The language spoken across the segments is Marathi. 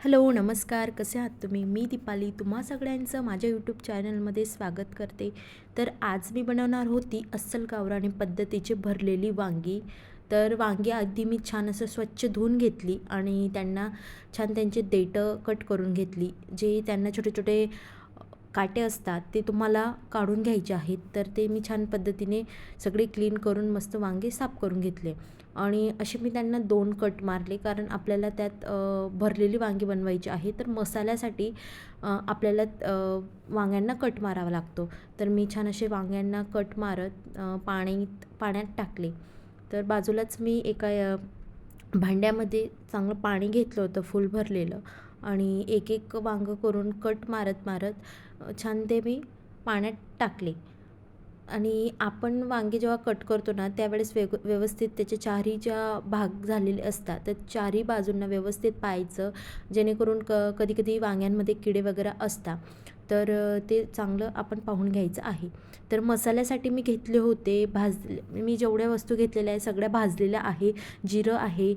हॅलो नमस्कार. कसे आहात तुम्ही? मी दीपाली. तुम्हा सगळ्यांचं माझ्या यूट्यूब चॅनलमध्ये स्वागत करते. तर आज मी बनवणार होती अस्सल गावराणी पद्धतीची भरलेली वांगी. तर वांगी अगदी मी छान असं स्वच्छ धुवून घेतली आणि त्यांना छान त्यांचे देठं कट करून घेतली जे त्यांना छोटे छोटे काटे असतात ते तुम्हाला काढून घ्यायचे आहेत. तर ते मी छान पद्धतीने सगळे क्लीन करून मस्त वांगे साफ करून घेतले. आणि असे मी त्यांना दोन कट मारले कारण आपल्याला त्यात भरलेली वांगी बनवायची आहे. तर मसाल्यासाठी आपल्याला वांग्यांना कट मारावा लागतो. तर मी छान असे वांग्यांना कट मारत पाणी पाण्यात टाकले. तर बाजूलाच मी एका भांड्यामध्ये चांगलं पाणी घेतलं होतं फुल भरलेलं. आणि एक एक वांगं करून कट मारत मारत छान ते मी पाण्यात टाकले. आणि आपण वांगे जेव्हा कट करतो ना त्यावेळेस वेग व्यवस्थित त्याचे चारही ज्या भाग झालेले असतात तर चारही बाजूंना व्यवस्थित पाहायचं जेणेकरून क कधी कधी वांग्यांमध्ये किडे वगैरे असतात. तर ते चांगलं आपण पाहून घ्यायचं आहे. तर मसाल्यासाठी मी घेतले होते भाजले मी जेवढ्या वस्तू घेतलेल्या आहे सगळ्या भाजलेल्या आहे. जिरं आहे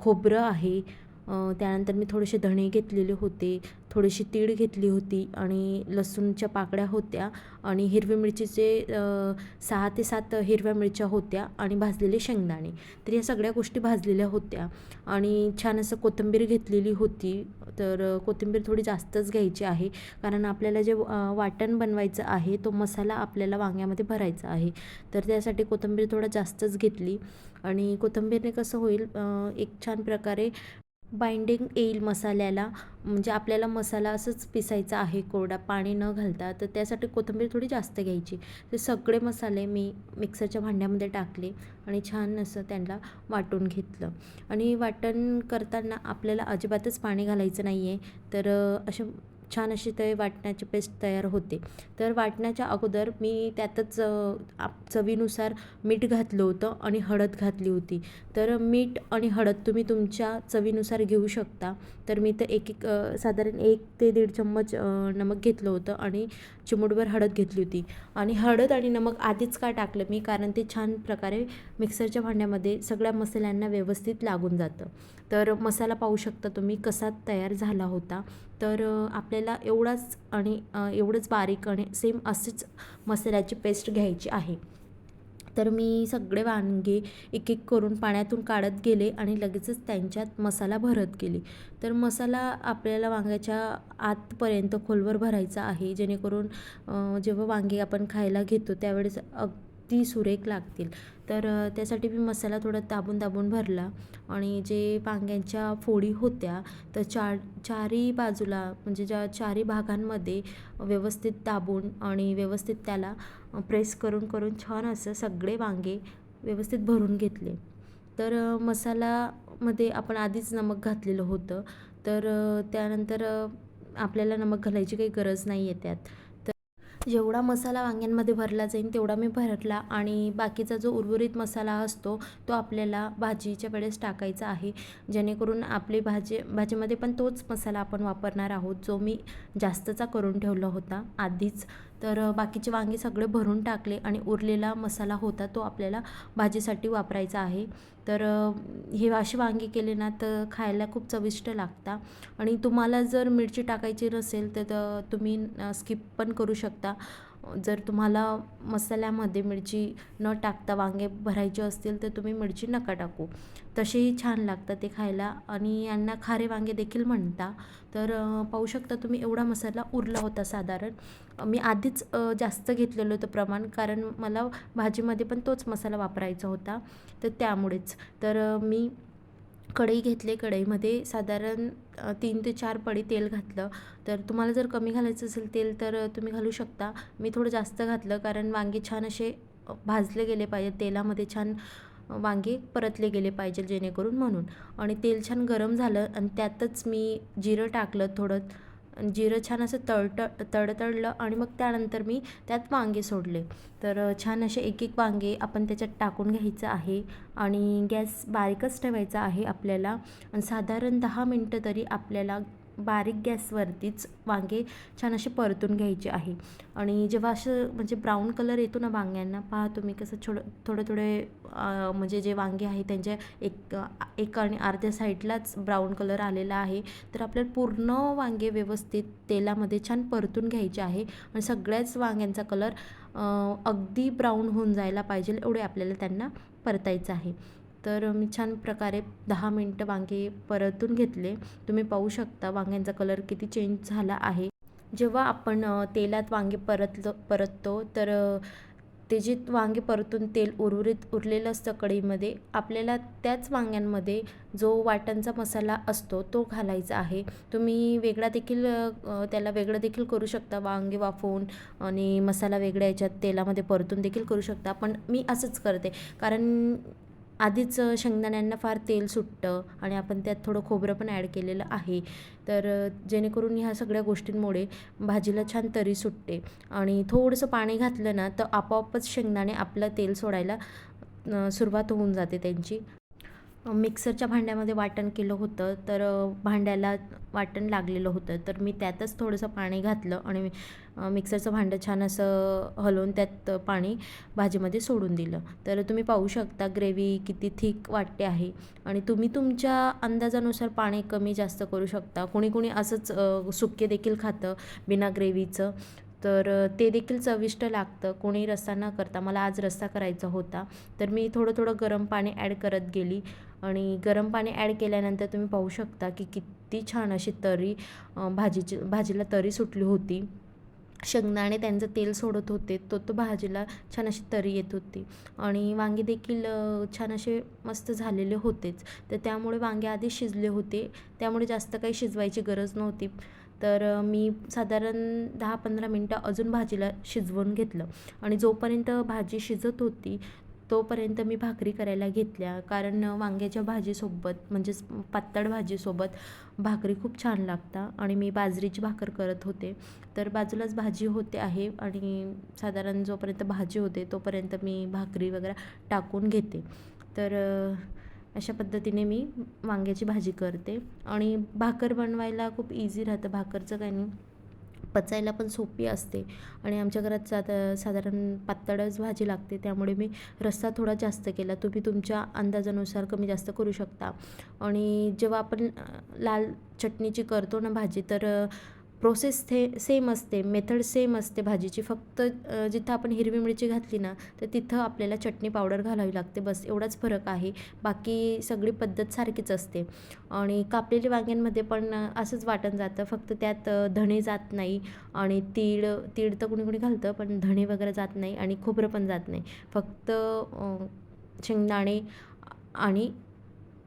खोबरं आहे त्यानंतर मी थोडेसे धणे घेतलेले होते थोडीशी तीळ घेतली होती आणि लसूणच्या पाकळ्या होत्या आणि हिरवी मिरचीचे सहा ते सात हिरव्या मिरच्या होत्या आणि भाजलेले शेंगदाणे. तर या सगळ्या गोष्टी भाजलेल्या होत्या आणि छान असं कोथिंबीर घेतलेली होती. तर कोथिंबीर थोडी जास्तच घ्यायची आहे कारण आपल्याला जे वाटण बनवायचं आहे तो मसाला आपल्याला वांग्यामध्ये भरायचा आहे. तर त्यासाठी कोथिंबीर थोडा जास्तच घेतली आणि कोथिंबीरने कसं होईल एक छान प्रकारे बाइंडिंग येईल मसाल्याला. म्हणजे आपल्याला मसाला असंच पिसायचा आहे कोरडा पाणी न घालता. तर त्यासाठी कोथिंबीर थोडी जास्त घ्यायची. ते सगळे मसाले मी मिक्सरच्या भांड्यामध्ये टाकले आणि छान असं त्यांना वाटून घेतलं. आणि वाटण करताना आपल्याला अजिबातच पाणी घालायचं नाही आहे तर असे छान अशी ते वाटण्याची पेस्ट तयार होते. तर वाटण्याच्या अगोदर मी त्यातच चवीनुसार मीठ घातलं होतं आणि हळद घातली होती. तर मीठ आणि हळद तुम्ही तुमच्या चवीनुसार घेऊ शकता. तर मी तर एक एक साधारण एक ते दीड चम्मच नमक घेतलं होतं आणि चिमूटभर हळद घेतली होती. आणि हळद आणि नमक आधीच का टाकलं? मी कारण ते छान प्रकारे मिक्सरच्या भांड्यामध्ये सगळ्या मसाल्यांना व्यवस्थित लागून जातं. तर मसाला पाहू शकता तुम्ही कसा तयार झाला होता. तर आपल्याला एवढाच आणि एवढंच बारीक आणि सेम असेच मसाल्याची पेस्ट घ्यायची आहे. तर मी सगळे वांगे एक एक करून पाण्यातून काढत गेले आणि लगेचच त्यांच्यात मसाला भरत गेले. तर मसाला आपल्याला वांग्याच्या आतपर्यंत खोलवर भरायचा आहे जेणेकरून जेव्हा वांगे आपण खायला घेतो त्यावेळेस ती सुरेख लागतील. तर त्यासाठी मी मसाला थोडा दाबून दाबून भरला आणि जे वांग्यांच्या फोडी होत्या तर चार चारही बाजूला म्हणजे ज्या चारही भागांमध्ये व्यवस्थित दाबून आणि व्यवस्थित त्याला प्रेस करून करून छान असं सगळे वांगे व्यवस्थित भरून घेतले. तर मसालामध्ये आपण आधीच नमक घातलेलं होतं. तर त्यानंतर आपल्याला नमक घालायची काही गरज नाही आहे त्यात. जेवढा मसाला वांग्यांमध्ये भरला जाईल तेवढा मी भरला आणि बाकीचा जो उर्वरित मसाला असतो तो आपल्याला भाजीच्या वेळेस टाकायचा आहे. जेणेकरून आपली भाजी भाजीमध्ये पण तोच मसाला आपण वापरणार आहोत जो मी जास्तचा करून ठेवला होता. आधीच तर बाकीचे वांगे सगळे भरून टाकले आणि उरलेला मसाला होता तो आपल्याला भाजीसाठी वापरायचा आहे. तर हे अशी वांगी केले ना तर खायला खूप चविष्ट लागतात आणि तुम्हाला जर मिरची टाकायची नसेल तर तुम्ही स्किप पण करू शकता. जर तुम्हाला मसाल्यामध्ये मिरची न टाकता वांगे भरायचे असतील तर तुम्ही मिरची नका टाकू. तसेही छान लागतात ते खायला आणि यांना खारे वांगे देखील म्हणता. तर पाहू शकता तुम्ही एवढा मसाला उरला होता साधारण. मी आधीच जास्त घेतलेलं होतं प्रमाण कारण मला भाजीमध्ये पण तोच मसाला वापरायचा होता. तर त्यामुळेच. तर मी कढई घेतले. कढईमध्ये साधारण तीन ते चार पडी तेल घातलं. तर तुम्हाला जर कमी घालायचं असेल तेल तर तुम्ही घालू शकता. मी थोडं जास्त घातलं कारण वांगे छान असे भाजले गेले पाहिजे. तेलामध्ये छान वांगे परतले गेले पाहिजे जेणेकरून म्हणून. आणि तेल छान गरम झालं आणि त्यातच मी जिरं टाकलं थोडं. जिरं छान असं तळट तडतडलं आणि मग त्यानंतर मी त्यात वांगे सोडले. तर छान असे एक एक वांगे आपण त्याच्यात टाकून घ्यायचं आहे आणि गॅस बारीकच ठेवायचा आहे आपल्याला. आणि साधारण दहा मिनटं तरी आपल्याला बारीक गॅसवरतीच वांगे छान असे परतून घ्यायचे आहे. आणि जेव्हा असं म्हणजे ब्राऊन कलर येतो ना वांग्यांना पहा तुम्ही कसं छोडं थोडे थोडे म्हणजे जे वांगे आहे त्यांच्या एक एक आणि अर्ध्या साईडलाच ब्राऊन कलर आलेला आहे. तर आपल्याला पूर्ण वांगे व्यवस्थित तेलामध्ये छान परतून घ्यायचे आहे आणि सगळ्याच वांग्यांचा कलर अगदी ब्राऊन होऊन जायला पाहिजे एवढे आपल्याला त्यांना परतायचं आहे. तर मी छान प्रकारे दहा मिनटं वांगे परतून घेतले. तुम्ही पाहू शकता वांग्यांचा कलर किती चेंज झाला आहे. जेव्हा आपण तेलात वांगे परतलं परततो तर ते जे वांगे परतून तेल उर्वरित उरलेलं असतं कढईमध्ये आपल्याला त्याच वांग्यांमध्ये जो वाटणचा मसाला असतो तो घालायचा आहे. तुम्ही वेगळा देखील त्याला वेगळं देखील करू शकता. वांगे वाफवून आणि मसाला वेगळ्या याच्यात तेलामध्ये परतून देखील करू शकता. पण मी असंच करते. कारण आधीच शेंगदाण्यांना फार तेल सुटतं आणि आपण त्यात थोडं खोबरं पण ॲड केलेलं आहे. तर जेणेकरून ह्या सगळ्या गोष्टींमुळे भाजीला छान तरी सुटते. आणि थोडंसं पाणी घातलं ना तर आपोआपच शेंगदाणे आपलं तेल सोडायला सुरुवात होऊन जाते त्यांची. मिक्सरच्या भांड्यामध्ये वाटण केलं होतं तर भांड्याला वाटण लागलेलं होतं. तर मी त्यातच थोडंसं पाणी घातलं आणि मिक्सरचं भांडं छान असं हलवून त्यात पाणी भाजीमध्ये सोडून दिलं. तर तुम्ही पाहू शकता ग्रेव्ही किती थिक वाटते आहे. आणि तुम्ही तुमच्या अंदाजानुसार पाणी कमी जास्त करू शकता. कोणी कोणी असंच सुके देखील खातं बिना ग्रेव्हीचं. तर ते देखील चविष्ट लागतं. कोणी रस्सा न करता मला आज रस्सा करायचा होता तर मी थोडं थोडं गरम पाणी ॲड करत गेली. आणि गरम पाणी ॲड केल्यानंतर तुम्ही पाहू शकता की किती छान अशी तरी भाजीची भाजीला तरी सुटली होती. शेंगदाणे त्यांचं तेल सोडत होते तो तो भाजीला छान अशी तरी येत होती. आणि वांगे देखील छान असे मस्त झालेले होतेच. तर त्यामुळे वांगे आधी शिजले होते. त्यामुळे जास्त काही शिजवायची गरज नव्हती. तर मी साधारण दहा पंधरा मिनटं अजून भाजीला शिजवून घेतलं. आणि जोपर्यंत भाजी शिजत होती तोपर्यंत मी भाकरी करायला घेतल्या. कारण वांग्याच्या भाजीसोबत म्हणजेच पातळ भाजीसोबत भाकरी खूप छान लागतात आणि मी बाजरीची भाकर करत होते. तर बाजूलाच भाजी होते आहे. आणि साधारण जोपर्यंत भाजी होते तोपर्यंत मी भाकरी वगैरे टाकून घेते. तर अशा पद्धतीने मी वांग्याची भाजी करते. आणि भाकर बनवायला खूप इझी राहतं. भाकरचं काही नाही. पचायला पण सोपी असते. आणि आमच्या घरात साधा साधारण पातळच भाजी लागते. त्यामुळे मी रस्सा थोडा जास्त केला. तुम्ही तुमच्या अंदाजानुसार कमी जास्त करू शकता. आणि जेव्हा आपण लाल चटणीची करतो ना भाजी तर प्रोसेस थे सेम असते मेथड सेम असते भाजीची. फक्त जिथं आपण हिरवी मिरची घातली ना तर तिथं आपल्याला चटणी पावडर घालावी लागते. बस एवढाच फरक आहे. बाकी सगळी पद्धत सारखीच असते. आणि कापलेली वांग्यांमध्ये पण असंच वाटण जातं. फक्त त्यात धणे जात नाही. आणि तीळ तीळ तर कुणी कुणी घालतं पण धणे वगैरे जात नाही आणि खोबरं पण जात नाही. फक्त शेंगदाणे आणि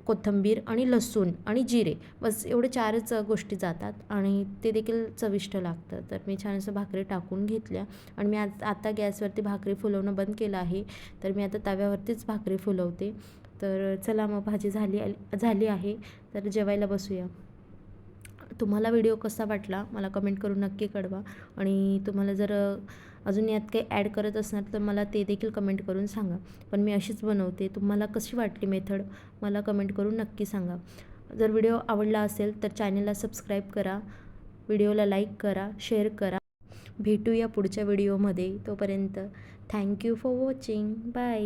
कोथिंबीर आणि लसूण आणि जिरे बस एवढे चारच गोष्टी जातात आणि ते देखील चविष्ट लागतं. तर मी छान असं भाकरी टाकून घेतल्या आणि मी आज आता गॅसवरती भाकरी फुलवणं बंद केलं आहे. तर मी आता तव्यावरतीच भाकरी फुलवते. तर चला मग भाजी झाली झाली आहे. तर जेवायला बसूया. तुम्हाला व्हिडिओ कसा वाटला मला कमेंट करून नक्की कळवा. आणि तुम्हाला जर अजून यात काही ॲड करत असणार तर मला ते देखील कमेंट करून सांगा. पण मी अशीच बनवते. तुम्हाला कशी वाटली मेथड? मला कमेंट करून नक्की सांगा. जर व्हिडिओ आवडला असेल तर चॅनलला सबस्क्राईब करा. व्हिडिओला लाईक करा. शेअर करा. भेटूया पुढच्या व्हिडिओमध्ये तोपर्यंत थँक्यू फॉर वॉचिंग बाय